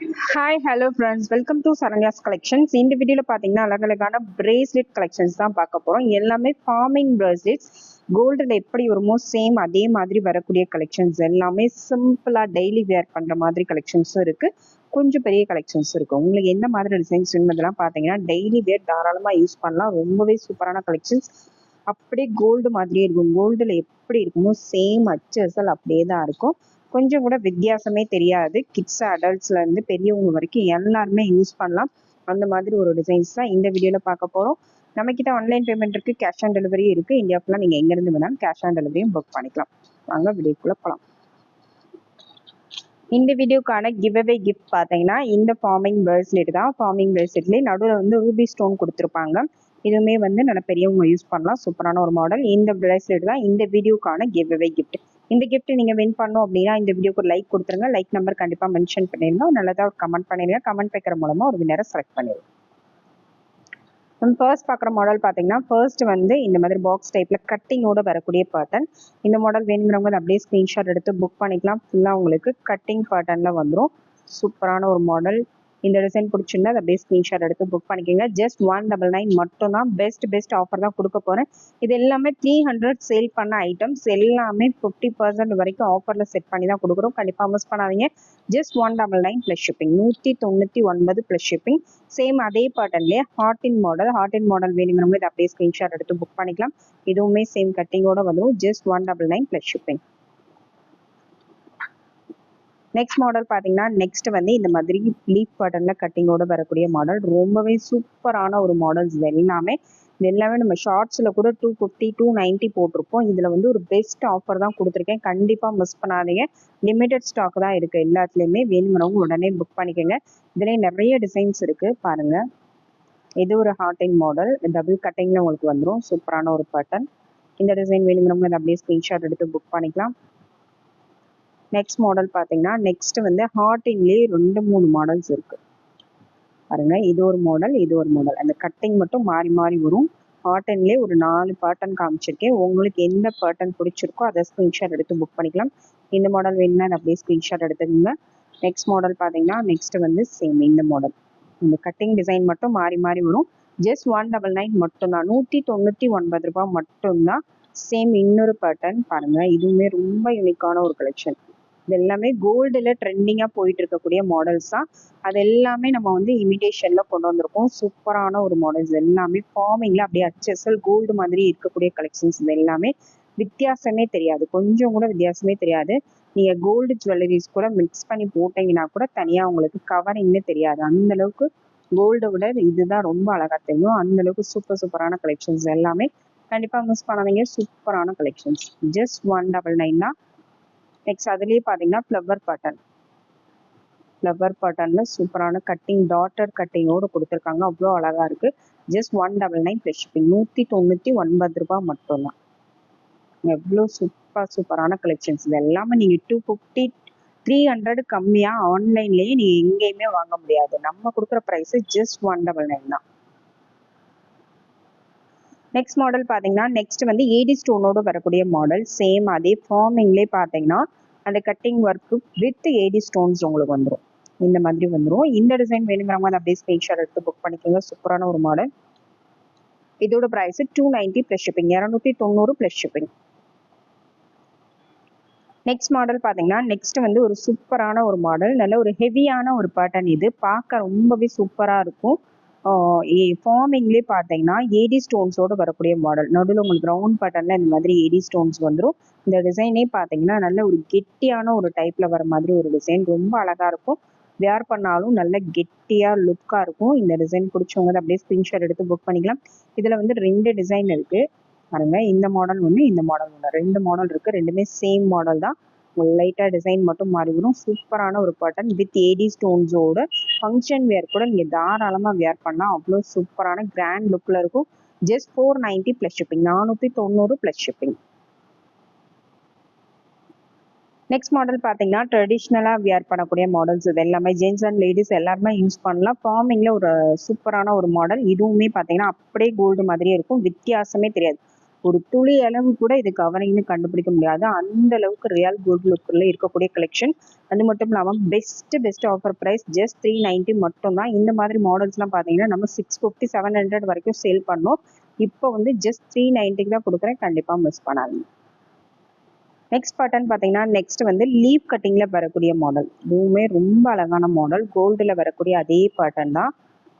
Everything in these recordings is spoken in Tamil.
Hi hello friends welcome to Saranya's collections இந்த வீடியோவில் பார்த்தீங்கன்னா அழகழகான பிரேஸ்லெட் கலெக்ஷன்ஸ் தான் பார்க்க போகிறோம் எல்லாமே ஃபார்மிங் பிரேஸ்லெட்ஸ் கோல்டில் எப்படி வருமோ சேம் அதே மாதிரி வரக்கூடிய கலெக்ஷன்ஸ் எல்லாமே சிம்பிளாக டெய்லி வேர் பண்ணுற மாதிரி கலெக்ஷன்ஸும் இருக்குது கொஞ்சம் பெரிய கலெக்ஷன்ஸ் இருக்குது உங்களுக்கு எந்த மாதிரி டிசைன்ஸ் வேணுமதெல்லாம் பார்த்தீங்கன்னா டெய்லி வேர் தாராளமாக யூஸ் பண்ணலாம். ரொம்பவே சூப்பரான கலெக்ஷன்ஸ் அப்படியே கோல்டு மாதிரியே இருக்கும். கோல்டில் எப்படி இருக்குமோ சேம் அச்சு அசல் அப்படியே தான் இருக்கும். கொஞ்சம் கூட வித்தியாசமே தெரியாது. கிட்ஸ் அடல்ட்ஸ்ல இருந்து பெரியவங்க வரைக்கும் எல்லாருமே யூஸ் பண்ணலாம். அந்த மாதிரி ஒரு டிசைன்ஸ் தான் இந்த வீடியோல பார்க்க போறோம். நம்ம கிட்ட ஆன்லைன் பேமெண்ட் இருக்கு கேஷ் ஆன் டெலிவரி இருக்கு. இந்தியாவுக்குலாம் நீங்க எங்க இருந்து வேணாலும் கேஷ் ஆன் டெலிவரியும் புக் பண்ணிக்கலாம். வாங்க வீடியோக்குள்ள போகலாம் இந்த வீடியோக்கான கிவ் அவே கிஃப்ட் பார்த்தீங்கன்னா இந்த ஃபார்மிங் பிரேஸ்லெட் தான். ஃபார்மிங் பிரேஸ்லெட்லேயே நடுவில் வந்து ரூபி ஸ்டோன் கொடுத்துருப்பாங்க. இதுவுமே வந்து நல்ல பெரியவங்க யூஸ் பண்ணலாம். சூப்பரான ஒரு மாடல் இந்த பிரேஸ்லெட் தான் இந்த வீடியோக்கான கிவ் அவே கிஃப்ட் இந்த கிஃப்ட் நீங்க வின் பண்ணோம் அப்படின்னா இந்த வீடியோக்கு ஒரு லைக் கொடுத்துருங்க. லைக் நம்பர் கண்டிப்பா மென்ஷன் பண்ணிருந்தோம் நல்லதா ஒரு கமெண்ட் பண்ணிருங்க. கமெண்ட் வைக்கிற மூலமா ஒரு வினரை செலக்ட் பண்ணிடுங்க நம்ம ஃபர்ஸ்ட் பார்க்குற மாடல் பார்த்தீங்கன்னா ஃபர்ஸ்ட் வந்து இந்த மாதிரி பாக்ஸ் டைப்ல கட்டிங்கோட வரக்கூடிய பேட்டர்ன் இந்த மாடல் வேணுங்கிறவங்க அப்படியே ஸ்க்ரீன்ஷாட் எடுத்து புக் பண்ணிக்கலாம். ஃபுல்லாக உங்களுக்கு கட்டிங் பேட்டர்ன்ல வந்துடும் சூப்பரான ஒரு மாடல் இந்த டிசைன் பிடிச்சிருந்தா அதை அப்படியே ஸ்க்ரீன்ஷாட் எடுத்து புக் பண்ணிக்கோங்க. ஜஸ்ட் ஒன் டபுள் நைன் மட்டும் தான் பெஸ்ட் பெஸ்ட் ஆஃபர் தான் கொடுக்க போகிறேன் இது எல்லாமே த்ரீ ஹண்ட்ரட் சேல் பண்ண ஐட்டம்ஸ் எல்லாமே ஃபிஃப்டி பர்சன்ட் வரைக்கும் ஆஃபரில் செட் பண்ணி தான் கொடுக்குறோம். கண்டிப்பாக மிஸ் பண்ணாதீங்க. Just one double nine plus shipping நூற்றி தொண்ணூற்றி ஒன்பது ப்ளஸ் ஷிப்பிங் சேம் அதே பேட்டர்ன்லேயே ஹார்டின் மாடல் ஹார்டின் மாடல் வேணுங்கிறவங்க இதை அப்படியே ஸ்க்ரீன்ஷாட் எடுத்து புக் பண்ணிக்கலாம். இதுவுமே சேம் கட்டிங்கோட வந்துடும் just one double nine plus shipping next model பார்த்தீங்கன்னா நெக்ஸ்ட் வந்து இந்த மாதிரி லீஃப் பேட்டர்னில் கட்டிங்கோட வரக்கூடிய மாடல் ரொம்பவே சூப்பரான ஒரு மாடல்ஸ் இது எல்லாமே. இது எல்லாமே நம்ம ஷார்ட்ஸில் கூட டூ ஃபிஃப்டி டூ நைன்ட்டி போட்டிருப்போம். இதில் வந்து ஒரு பெஸ்ட் ஆஃபர் தான் கொடுத்துருக்கேன். கண்டிப்பாக மிஸ் பண்ணாதீங்க. லிமிடெட் ஸ்டாக் தான் இருக்குது எல்லாத்துலேயுமே. வேணுங்கிறவங்க உடனே புக் பண்ணிக்கோங்க. இதுலேயே நிறைய டிசைன்ஸ் இருக்குது பாருங்கள் இது ஒரு ஹார்டின் மாடல் டபுள் கட்டிங்கில் உங்களுக்கு வந்துடும் சூப்பரான ஒரு பட்டன் இந்த டிசைன் வேணுங்கிறவங்க அதை அப்படியே ஸ்க்ரீன்ஷாட் எடுத்து புக் பண்ணிக்கலாம். நெக்ஸ்ட் மாடல் பார்த்தீங்கன்னா நெக்ஸ்ட் வந்து ஹார்டிங்லேயே ரெண்டு மூணு மாடல்ஸ் இருக்கு. பாருங்க இது ஒரு மாடல் இது ஒரு மாடல் அந்த கட்டிங் மட்டும் மாறி மாறி வரும். ஹார்டன்லேயே ஒரு நாலு பேட்டர்ன் காமிச்சிருக்கேன். உங்களுக்கு எந்த பேட்டர்ன் பிடிச்சிருக்கோ அதை ஸ்க்ரீன்ஷாட் எடுத்து புக் பண்ணிக்கலாம். இந்த மாடல் வேணும்னா அப்படியே ஸ்க்ரீன்ஷாட் எடுத்துக்கோங்க. நெக்ஸ்ட் மாடல் பார்த்தீங்கன்னா நெக்ஸ்ட் வந்து சேம் இந்த மாடல் இந்த கட்டிங் டிசைன் மட்டும் மாறி மாறி வரும். ஜஸ்ட் ஒன் டபுள் நைன் மட்டும்தான். நூற்றி தொண்ணூற்றி ஒன்பது ரூபாய் மட்டும்தான். சேம் இன்னொரு பேட்டர்ன் பாருங்க இதுவுமே ரொம்ப யூனிக்கான ஒரு கலெக்ஷன் இது எல்லாமே கோல்டில் ட்ரெண்டிங்காக போயிட்டு இருக்கக்கூடிய மாடல்ஸ் தான். அது எல்லாமே நம்ம வந்து இமிடேஷனில் கொண்டு வந்திருக்கோம். சூப்பரான ஒரு மாடல்ஸ் எல்லாமே ஃபார்மிங்கில் அப்படியே அச்சசல் கோல்டு மாதிரி இருக்கக்கூடிய கலெக்ஷன்ஸ் இது எல்லாமே வித்தியாசமே தெரியாது. கொஞ்சம் கூட வித்தியாசமே தெரியாது. நீங்கள் கோல்டு ஜுவல்லரிஸ் கூட மிக்ஸ் பண்ணி போட்டீங்கன்னா கூட தனியாக உங்களுக்கு கவரிங்னு தெரியாது. அந்த அளவுக்கு கோல்டை விட இதுதான் ரொம்ப அழகாக தெரியும். அந்த அளவுக்கு சூப்பர் சூப்பரான கலெக்ஷன்ஸ் எல்லாமே கண்டிப்பாக மிஸ் பண்ணாதீங்க. சூப்பரான collections just one double nine தான். நெக்ஸ்ட் அதுலேயே பார்த்தீங்கன்னா ஃப்ளவர் பட்டன் ஃப்ளவர் பட்டனில் சூப்பரான கட்டிங் டாட்டர் கட்டிங்கோடு கொடுத்துருக்காங்க. அவ்வளோ அழகாக இருக்குது just one double nine plus shipping நூற்றி தொண்ணூற்றி ஒன்பது ரூபாய் மட்டும்தான். எவ்வளோ சூப்பர் சூப்பரான கலெக்ஷன்ஸ் இது எல்லாமே நீங்கள் டூ ஃபிஃப்டி த்ரீ ஹண்ட்ரட் கம்மியாக ஆன்லைன்லேயே நீங்கள் எங்கேயுமே வாங்க முடியாது. நம்ம கொடுக்குற price just one double nine தான். நெக்ஸ்ட் மாடல் பார்த்தீங்கன்னா நெக்ஸ்ட் வந்து ஏடி ஸ்டோனோட வரக்கூடிய மாடல் சேம் அதே ஃபார்மிங்லேயே பார்த்தீங்கன்னா அந்த cutting work with AD stones உங்களுக்கு வந்துடும் இந்த மாதிரி வந்துடும் இந்த டிசைன் வேணுங்கிறவங்க அதை அப்படியே ஸ்க்ரீன்ஷாட் எடுத்து புக் பண்ணிக்கோங்க. சூப்பரான ஒரு மாடல் இதோட price two ninety plus shipping இரநூத்தி தொண்ணூறு ப்ளஸ் ஷிப்பிங் நெக்ஸ்ட் மாடல் பார்த்தீங்கன்னா நெக்ஸ்ட் வந்து ஒரு சூப்பரான ஒரு மாடல் நல்ல ஒரு ஹெவியான ஒரு பேட்டர்ன் இது. பார்க்க ரொம்பவே சூப்பராக இருக்கும். ஃபார்மிங்லேயே பார்த்தீங்கன்னா ஏடி ஸ்டோன்ஸோடு வரக்கூடிய மாடல் நடுவில் உங்களுக்கு ரவுண்ட் பட்டனில் இந்த மாதிரி ஏடி ஸ்டோன்ஸ் வந்துடும் இந்த டிசைனே பார்த்தீங்கன்னா நல்ல ஒரு கெட்டியான ஒரு டைப்பில் வர மாதிரி ஒரு டிசைன் ரொம்ப அழகாக இருக்கும். வேர் பண்ணாலும் நல்ல கெட்டியாக லுக்காக இருக்கும். இந்த டிசைன் பிடிச்சவங்க அப்படியே ஸ்க்ரீன்ஷாட் எடுத்து புக் பண்ணிக்கலாம். இதில் வந்து ரெண்டு டிசைன் இருக்குது பாருங்க. இந்த மாடல் ஒன்று இந்த மாடல் ஒன்று ரெண்டு மாடல் இருக்குது ரெண்டுமே சேம் மாடல் தான். லைட்டாக டிசைன் மட்டும் மாறி வரும். சூப்பரான ஒரு பட்டன் வித் ஏடி ஸ்டோன்ஸோட ஃபங்க்ஷன் வேர் கூட நீங்கள் தாராளமாக வேர் பண்ணால் அவ்வளோ சூப்பரான கிராண்ட் லுக்கில் இருக்கும். Just four ninety plus shipping நானூற்றி தொண்ணூறு ப்ளஸ் ஷிப்பிங் நெக்ஸ்ட் மாடல் பார்த்தீங்கன்னா ட்ரெடிஷ்னலாக வியர் பண்ணக்கூடிய மாடல்ஸ் இது எல்லாமே. ஜென்ஸ் அண்ட் லேடிஸ் எல்லாருமே யூஸ் பண்ணலாம். ஃபார்மிங்கில் ஒரு சூப்பரான ஒரு மாடல் இதுவுமே பார்த்தீங்கன்னா அப்படியே கோல்டு மாதிரியே இருக்கும். வித்தியாசமே தெரியாது. ஒரு துளி அளவு கூட இது கவரிங்னு கண்டுபிடிக்க முடியாது. அந்த அளவுக்கு ரியல் குட் லுக்கில் இருக்கக்கூடிய கலெக்ஷன் அது மட்டும் இல்லாமல் best best offer price just three ninety மட்டும் தான் இந்த மாதிரி மாடல்ஸ்லாம் பார்த்தீங்கன்னா நம்ம சிக்ஸ் ஃபிஃப்டி செவன் ஹண்ட்ரட் வரைக்கும் சேல் பண்ணோம். இப்போ வந்து ஜஸ்ட் த்ரீ நைன்ட்டிக்கு தான் கொடுக்குறேன். கண்டிப்பாக மிஸ் பண்ணாதீங்க. நெக்ஸ்ட் பட்டன் பார்த்தீங்கன்னா நெக்ஸ்ட் வந்து லீவ் கட்டிங்கில் வரக்கூடிய மாடல் இதுவுமே ரொம்ப அழகான மாடல் கோல்டில் வரக்கூடிய அதே பேட்டர்ன் தான்.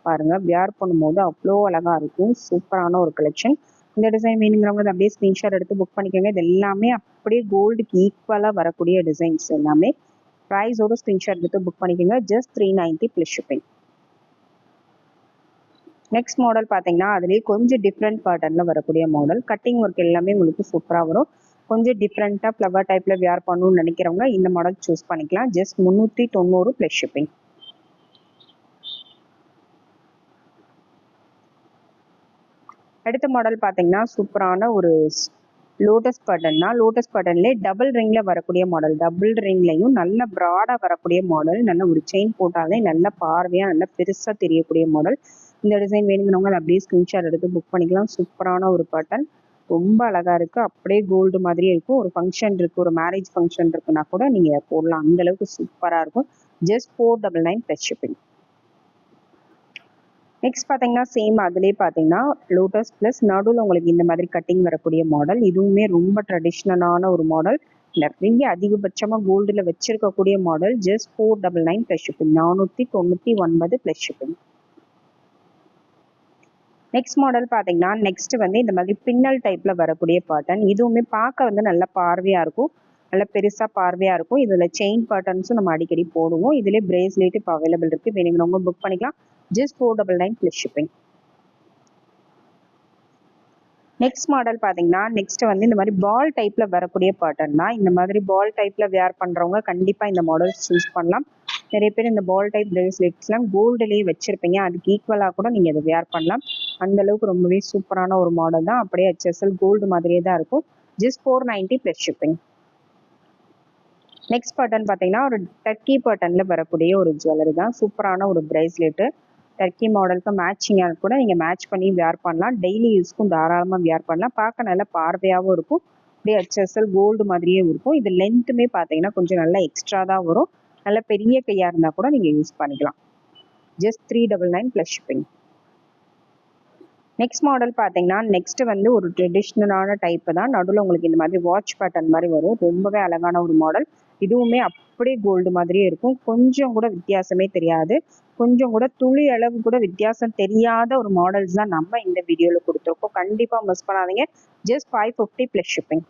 பாருங்கள் வியார் பண்ணும்போது அவ்வளோ அழகாக இருக்கும். சூப்பரான ஒரு கலெக்ஷன் இந்த டிசைன் வேணுங்கிறவங்க அதை அப்படியே ஸ்க்ரீன்ஷாட் எடுத்து புக் பண்ணிக்கோங்க. இது எல்லாமே அப்படியே கோல்டுக்கு ஈக்குவலாக வரக்கூடிய டிசைன்ஸ் எல்லாமே. ப்ரைஸோட ஸ்க்ரீன்ஷாட் எடுத்து புக் பண்ணிக்கோங்க. Just three ninety plus shipping next model பார்த்தீங்கன்னா அதுலேயே கொஞ்சம் டிஃப்ரெண்ட் பேட்டர்னில் வரக்கூடிய மாடல் கட்டிங் ஒர்க் எல்லாமே உங்களுக்கு சூப்பராக வரும். கொஞ்சம் டிஃப்ரெண்ட்டாக ஃப்ளவர் டைப்பில் வியர் பண்ணணும்னு நினைக்கிறவங்க இந்த மாடல் சூஸ் பண்ணிக்கலாம். ஜஸ்ட் முந்நூற்றி தொண்ணூறு ப்ளஸ் ஷிப்பிங் அடுத்த மாடல் பார்த்தீங்கன்னா சூப்பரான ஒரு லோட்டஸ் பட்டன் தான். லோட்டஸ் பட்டன்லேயே டபுள் ரிங்கில் வரக்கூடிய மாடல் டபுள் ரிங்லையும் நல்ல ப்ராடாக வரக்கூடிய மாடல் நல்ல ஒரு செயின் போட்டாலே நல்ல பார்வையாக நல்ல பெருசாக தெரியக்கூடிய மாடல் இந்த டிசைன் வேணுங்கிறவங்க அதை அப்படியே ஸ்க்ரீன்ஷாட் எடுத்து புக் பண்ணிக்கலாம். சூப்பரான ஒரு பட்டன் ரொம்ப அழகா இருக்கு. அப்படியே கோல்டு மாதிரியே இருக்கும். ஒரு ஃபங்க்ஷன் இருக்கு. ஒரு மேரேஜ் ஃபங்க்ஷன் இருக்குன்னா கூட நீங்க போடலாம். அந்த அளவுக்கு சூப்பரா இருக்கும். Just four double nine plus shipping next பார்த்தீங்கன்னா சேம் அதுலேயே பார்த்தீங்கன்னா லோட்டஸ் ப்ளஸ் நடுவில் உங்களுக்கு இந்த மாதிரி கட்டிங் வரக்கூடிய மாடல் இதுவுமே ரொம்ப ட்ரெடிஷ்னலான ஒரு மாடல் நிறைய அதிகபட்சமாக கோல்டில் வச்சிருக்கக்கூடிய model just four double nine plus shipping நானூற்றி தொண்ணூற்றி ஒன்பது ப்ளஸ் ஷிப்பிங் நெக்ஸ்ட் மாடல் பார்த்தீங்கன்னா நெக்ஸ்ட் வந்து இந்த மாதிரி பின்னல் டைப்பில் வரக்கூடிய பாட்டன் இதுவுமே பார்க்க வந்து நல்ல பார்வையாக இருக்கும். நல்ல பெருசாக பார்வையாக இருக்கும். இதில் செயின் பேட்டர்ன்ஸும் நம்ம அடிக்கடி போடுவோம். இதிலே பிரேஸ்லெட் இப்போ அவைலபிள் இருக்குது வேணுங்கிறவங்க புக் பண்ணிக்கலாம். Just four double nine plus shipping next model பார்த்தீங்கன்னா நெக்ஸ்ட் வந்து இந்த மாதிரி பால் டைப்பில் வரக்கூடிய பேட்டர்ன் தான். இந்த மாதிரி பால் டைப்பில் வேர் பண்ணுறவங்க கண்டிப்பாக இந்த மாடல் சூஸ் பண்ணலாம். நிறைய பேர் இந்த பால் டைப் பிரேஸ்லெட்ஸ்லாம் கோல்டுலேயே வச்சுருப்பீங்க. அதுக்கு ஈக்குவலாக கூட நீங்கள் இதை வேர் பண்ணலாம். அந்த அளவுக்கு ரொம்பவே சூப்பரான ஒரு மாடல் தான். அப்படியே ஹெச்எஸ்எல் கோல்டு மாதிரியே தான் இருக்கும். Just four ninety plus shipping next button பார்த்தீங்கன்னா ஒரு டர்க்கி பட்டனில் வரக்கூடிய ஒரு ஜுவல்லரி தான். சூப்பரான ஒரு பிரேஸ்லெட்டு டர்க்கி மாடலுக்கு மேட்சிங்காக கூட நீங்கள் மேட்ச் பண்ணி வியர் பண்ணலாம். டெய்லி யூஸ்க்கும் தாராளமாக வியர் பண்ணலாம். பார்க்க நல்ல பார்வையாகவும் இருக்கும். அப்படியே ஹெச்எஸ்எல் கோல்டு மாதிரியே இருக்கும். இது லென்த்துமே பார்த்தீங்கன்னா கொஞ்சம் நல்லா எக்ஸ்ட்ரா தான் வரும். நல்ல பெரிய கையாக இருந்தால் கூட நீங்கள் யூஸ் பண்ணிக்கலாம். Just three double nine plus shipping next model பார்த்தீங்கன்னா நெக்ஸ்ட் வந்து ஒரு ட்ரெடிஷ்னலான டைப்பு தான். நடுவில் உங்களுக்கு இந்த மாதிரி வாட்ச் பேட்டர்ன் மாதிரி வரும். ரொம்பவே அழகான ஒரு மாடல் இதுவுமே அப்படியே கோல்டு மாதிரியே இருக்கும். கொஞ்சம் கூட வித்தியாசமே தெரியாது. கொஞ்சம் கூட துளி அளவு கூட வித்தியாசம் தெரியாத ஒரு மாடல்ஸ் தான் நம்ம இந்த வீடியோவில் கொடுத்துருக்கோம். கண்டிப்பாக மிஸ் பண்ணாதீங்க. Just five fifty plus shipping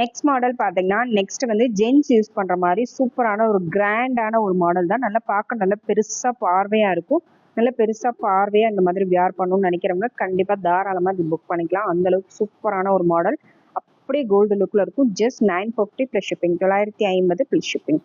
next model பார்த்தீங்கன்னா நெக்ஸ்ட் வந்து ஜென்ஸ் யூஸ் பண்ணுற மாதிரி சூப்பரான ஒரு கிராண்டான ஒரு மாடல் தான். நல்லா பார்க்க நல்லா பெருசாக பார்வையாக இருக்கும். நல்ல பெருசாக பார்வையாக இந்த மாதிரி வியார் பண்ணணும்னு நினைக்கிறவங்க கண்டிப்பாக தாராளமாக இது புக் பண்ணிக்கலாம். அந்த அளவுக்கு சூப்பரான ஒரு மாடல் அப்படியே கோல்டு லுக்கில் இருக்கும். Just nine fifty plus shipping தொள்ளாயிரத்தி ஐம்பது ப்ளஸ் ஷிப்பிங்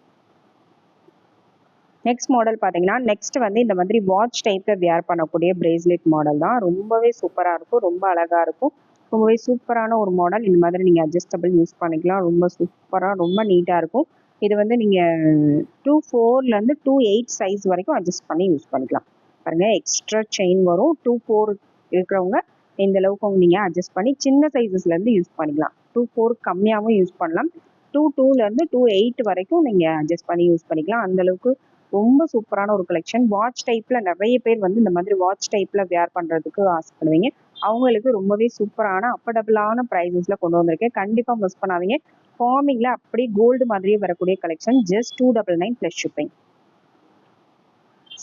நெக்ஸ்ட் மாடல் பார்த்தீங்கன்னா நெக்ஸ்ட் வந்து இந்த மாதிரி வாட்ச் டைப்பில் வியர் பண்ணக்கூடிய பிரேஸ்லெட் மாடல் தான். ரொம்பவே சூப்பராக இருக்கும். ரொம்ப அழகாக இருக்கும். ரொம்பவே சூப்பரான ஒரு மாடல் இந்த மாதிரி நீங்கள் அட்ஜஸ்டபிள் யூஸ் பண்ணிக்கலாம். ரொம்ப சூப்பராக ரொம்ப நீட்டாக இருக்கும். இது வந்து நீங்கள் டூ ஃபோர்லேருந்து டூ எயிட் சைஸ் வரைக்கும் அட்ஜஸ்ட் பண்ணி யூஸ் பண்ணிக்கலாம். பாருங்கள் எக்ஸ்ட்ரா செயின் வரும். டூ ஃபோர் இருக்கிறவங்க இந்த அளவுக்கு நீங்கள் அட்ஜஸ்ட் பண்ணி சின்ன சைஸஸ்லேருந்து யூஸ் பண்ணிக்கலாம். டூ ஃபோர் கம்மியாகவும் யூஸ் பண்ணலாம். டூ டூலேருந்து டூ எயிட் வரைக்கும் நீங்கள் அட்ஜஸ்ட் பண்ணி யூஸ் பண்ணிக்கலாம். அந்தளவுக்கு ரொம்ப சூப்பரான ஒரு கலெக்ஷன் வாட்ச் டைப்ல நிறைய பேர் வந்து இந்த மாதிரி வாட்ச் டைப்ல வேர் பண்றதுக்கு ஆசைப்படுவீங்க. அவங்களுக்கு ரொம்பவே சூப்பரான அஃபர்டபுளான ப்ரைஸஸில் கொண்டு வந்திருக்கேன். கண்டிப்பா மிஸ் பண்ணாதீங்க. ஃபார்மிங்ல அப்படியே கோல்டு மாதிரியே வரக்கூடிய collection just two double nine plus shipping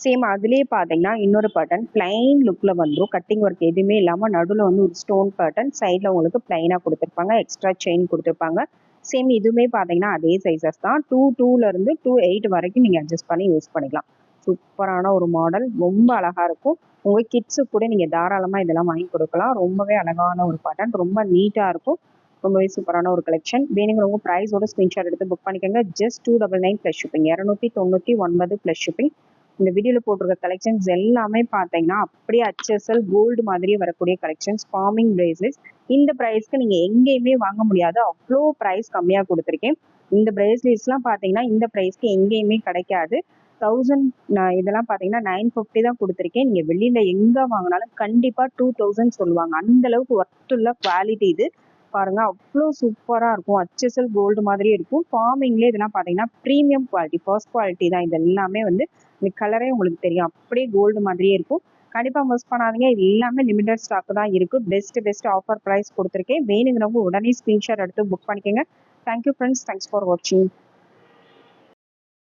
same அதுலேயே பார்த்தீங்கன்னா இன்னொரு பேட்டர்ன் பிளைன் லுக்கில் வந்துடும் கட்டிங் ஒர்க் எதுவுமே இல்லாமல் நடுவில் வந்து ஒரு ஸ்டோன் பேட்டர்ன் சைடில் உங்களுக்கு பிளைனாக கொடுத்துருப்பாங்க. எக்ஸ்ட்ரா செயின் கொடுத்துருப்பாங்க. சேம் இதுவுமே பார்த்தீங்கன்னா அதே சைஸஸ் தான். டூ டூலேருந்து டூ எயிட் வரைக்கும் நீங்கள் அட்ஜஸ்ட் பண்ணி யூஸ் பண்ணிக்கலாம். சூப்பரான ஒரு மாடல் ரொம்ப அழகாக இருக்கும். உங்கள் கிட்ஸு கூட நீங்கள் தாராளமாக இதெல்லாம் வாங்கி கொடுக்கலாம். ரொம்பவே அழகான ஒரு பேட்டர்ன் ரொம்ப நீட்டாக இருக்கும். ரொம்பவே சூப்பரான ஒரு கலெக்ஷன் வேணுங்கிறவங்க ப்ரைஸோட ஸ்க்ரீன்ஷாட் எடுத்து புக் பண்ணிக்கோங்க. Just two double nine plus shipping இரநூத்தி தொண்ணூற்றி ஒன்பது ப்ளஸ் ஷிப்பிங் இந்த வீடியோவில் போட்டிருக்க கலெக்ஷன்ஸ் எல்லாமே பார்த்தீங்கன்னா அப்படியே ஹச்எஸ்எல் கோல்டு மாதிரியே வரக்கூடிய கலெக்ஷன்ஸ் ஃபார்மிங் பிரேஸ்லெட்ஸ் இந்த ப்ரைஸ்க்கு நீங்கள் எங்கேயுமே வாங்க முடியாது. அவ்வளோ ப்ரைஸ் கம்மியாக கொடுத்துருக்கேன். இந்த பிரேஸ்லெட்ஸ்லாம் பார்த்தீங்கன்னா இந்த ப்ரைஸ்க்கு எங்கேயுமே கிடைக்காது. தௌசண்ட் நான் இதெல்லாம் பார்த்தீங்கன்னா நைன் ஃபிஃப்டி தான் கொடுத்துருக்கேன். நீங்கள் வெளியில் எங்கே வாங்கினாலும் கண்டிப்பாக டூ தௌசண்ட் சொல்லுவாங்க. அந்த அளவுக்கு ஒர்த்துள்ள குவாலிட்டி இது. பாருங்க அவ்வளோ சூப்பராக இருக்கும். ஹச்எஸ்எல் கோல்டு மாதிரியே இருக்கும். ஃபார்மிங்லேயே இதெல்லாம் பார்த்தீங்கன்னா ப்ரீமியம் குவாலிட்டி ஃபர்ஸ்ட் குவாலிட்டி தான். இது எல்லாமே வந்து இந்த கலரே உங்களுக்கு தெரியும். அப்படியே கோல்டு மாதிரியே இருக்கும். கண்டிப்பாக மிஸ் பண்ணாதீங்க. இது எல்லாமே லிமிடெட் ஸ்டாக் தான் இருக்குது பெஸ்ட் பெஸ்ட் ஆஃபர் ப்ரைஸ் கொடுத்துருக்கேன். வேணுங்கிறவங்க உடனே ஸ்க்ரீன்ஷாட் எடுத்து புக் பண்ணிக்கோங்க. தேங்க்யூ ஃப்ரெண்ட்ஸ் தேங்க்ஸ் ஃபார் வாட்சிங்